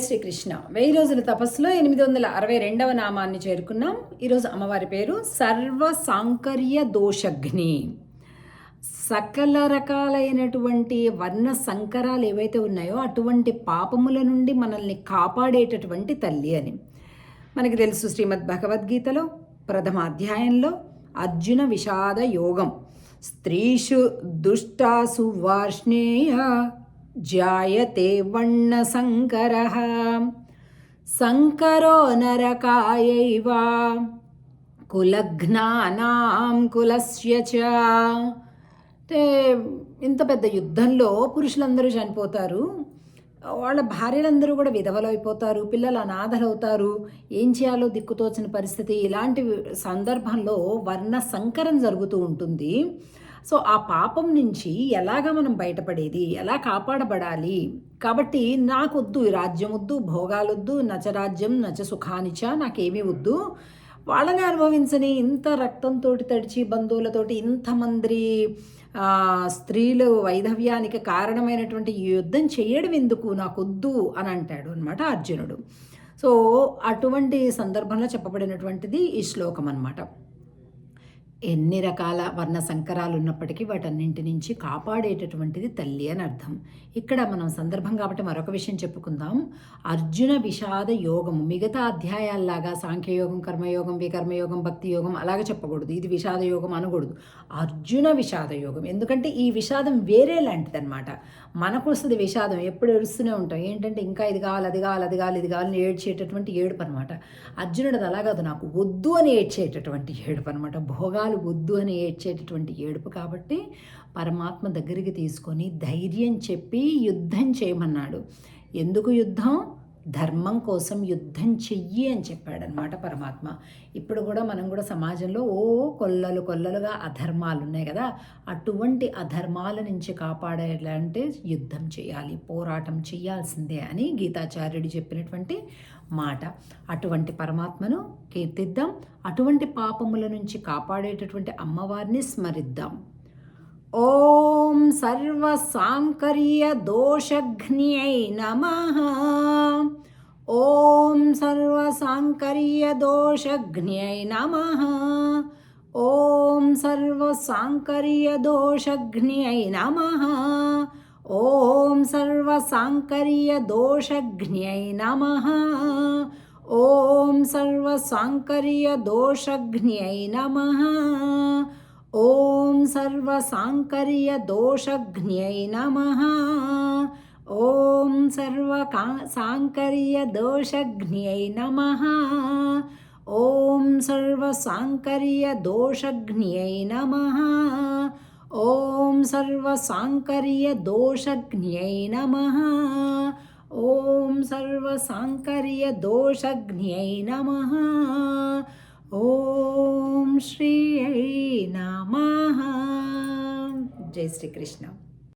శ్రీకృష్ణ. వెయ్యి రోజుల తపస్సులో ఎనిమిది వందల అరవై రెండవ నామాన్ని చేరుకున్నాం. ఈరోజు అమ్మవారి పేరు సర్వ సాంకర్య దోషగ్ని సకల రకాలైనటువంటి వర్ణ సంకరాలు ఏవైతే ఉన్నాయో అటువంటి పాపముల నుండి మనల్ని కాపాడేటటువంటి తల్లి అని. మనకి తెలుసు శ్రీమద్ భగవద్గీతలో ప్రథమ అధ్యాయంలో అర్జున విషాద యోగం. స్త్రీషు దుష్టాసు వార్ష్ణేయ జాయతే వర్ణ సంకర సంకరో నరకాయైవ కులఘ్నానాం కులస్య చ. అంటే ఇంత పెద్ద యుద్ధంలో పురుషులందరూ చనిపోతారు. వాళ్ళ భార్యలందరూ కూడా విధవలు అయిపోతారు పిల్లలు అనాథలు అవుతారు ఏం చేయాలో దిక్కుతోచిన పరిస్థితి. ఇలాంటి సందర్భంలో వర్ణ సంకరం జరుగుతూ ఉంటుంది. సో ఆ పాపం నుంచి ఎలాగ మనం బయటపడేది? ఎలా కాపాడబడాలి? కాబట్టి నాకొద్దు రాజ్యం వద్దు భోగాలొద్దు నచరాజ్యం నచ సుఖానిచ నాకేమీ వద్దు. వాళ్ళని అనుభవించని ఇంత రక్తంతో తడిచి బంధువులతోటి ఇంతమంది స్త్రీలు వైధవ్యానికి కారణమైనటువంటి యుద్ధం చేయడం ఎందుకు? నాకొద్దు అని అంటాడు అనమాట అర్జునుడు. సో అటువంటి సందర్భంలో చెప్పబడినటువంటిది ఈ శ్లోకం అనమాట ఎన్ని రకాల వర్ణ సంకరాలు ఉన్నప్పటికీ వాటన్నింటి నుంచి కాపాడేటటువంటిది తల్లి అని అర్థం. ఇక్కడ మనం సందర్భం కాబట్టి మరొక విషయం చెప్పుకుందాం. అర్జున విషాద యోగము మిగతా అధ్యాయాల్లాగా సాంఖ్యయోగం కర్మయోగం వికర్మయోగం భక్తి యోగం అలాగే చెప్పకూడదు. ఇది విషాద యోగం అనకూడదు. అర్జున విషాద యోగం ఎందుకంటే ఈ విషాదం వేరే లాంటిదన్నమాట. మనకు వస్తుంది విషాదం ఎప్పుడు ఏడుస్తూనే ఉంటాం. ఏంటంటే ఇంకా ఇది కావాలి అది కావాలి అది కావాలి ఇది కావాలి ఏడ్చేటటువంటి ఏడుపు అనమాట అర్జునుడు అది నాకు వద్దు అని ఏడ్చేటటువంటి ఏడుపు అనమాట భోగాలు వద్దు అని ఏడ్చేటటువంటి ఏడుపు కాబట్టి పరమాత్మ దగ్గరికి తీసుకొని ధైర్యం చెప్పి యుద్ధం చేయమన్నాడు. ఎందుకు యుద్ధం? ధర్మం కోసం యుద్ధం చెయ్యి అని చెప్పాడనమాట పరమాత్మ. ఇప్పుడు కూడా మనం కూడా సమాజంలో ఓ కొల్లలు కొల్లలుగా అధర్మాలు ఉన్నాయి కదా అటువంటి అధర్మాల నుంచి కాపాడేలాంటి యుద్ధం చేయాలి పోరాటం చేయాల్సిందే అని గీతాచార్యుడు చెప్పినటువంటి మాట. అటువంటి పరమాత్మను కీర్తిద్దాం అటువంటి పాపముల నుంచి కాపాడేటటువంటి అమ్మవారిని స్మరిద్దాం. ॐ सर्वसाङ्कर्यदोषघ्न्यै नमः। ॐ सर्वसाङ्कर्यदोषघ्न्यै नमः। ॐ सर्वसाङ्कर्यदोषघ्न्यै नमः। ॐ सर्वसाङ्कर्यदोषघ्न्यै नमः। ॐ सर्वसाङ्कर्यदोषघ्न्यै नमः। ॐ सर्वसाङ्कर्यदोषघ्न्यै नमः। ॐ सर्वका साङ्कर्यदोषघ्न्यै नमः। ॐ सर्वसाङ्कर्यदोषघ्न्यै नमः। ॐ सर्वसाङ्कर्यदोषघ्न्यै नमः। ॐ सर्वसाङ्कर्यदोषघ्न्यै नमः। ॐ श्री జై శ్రీకృష్ణ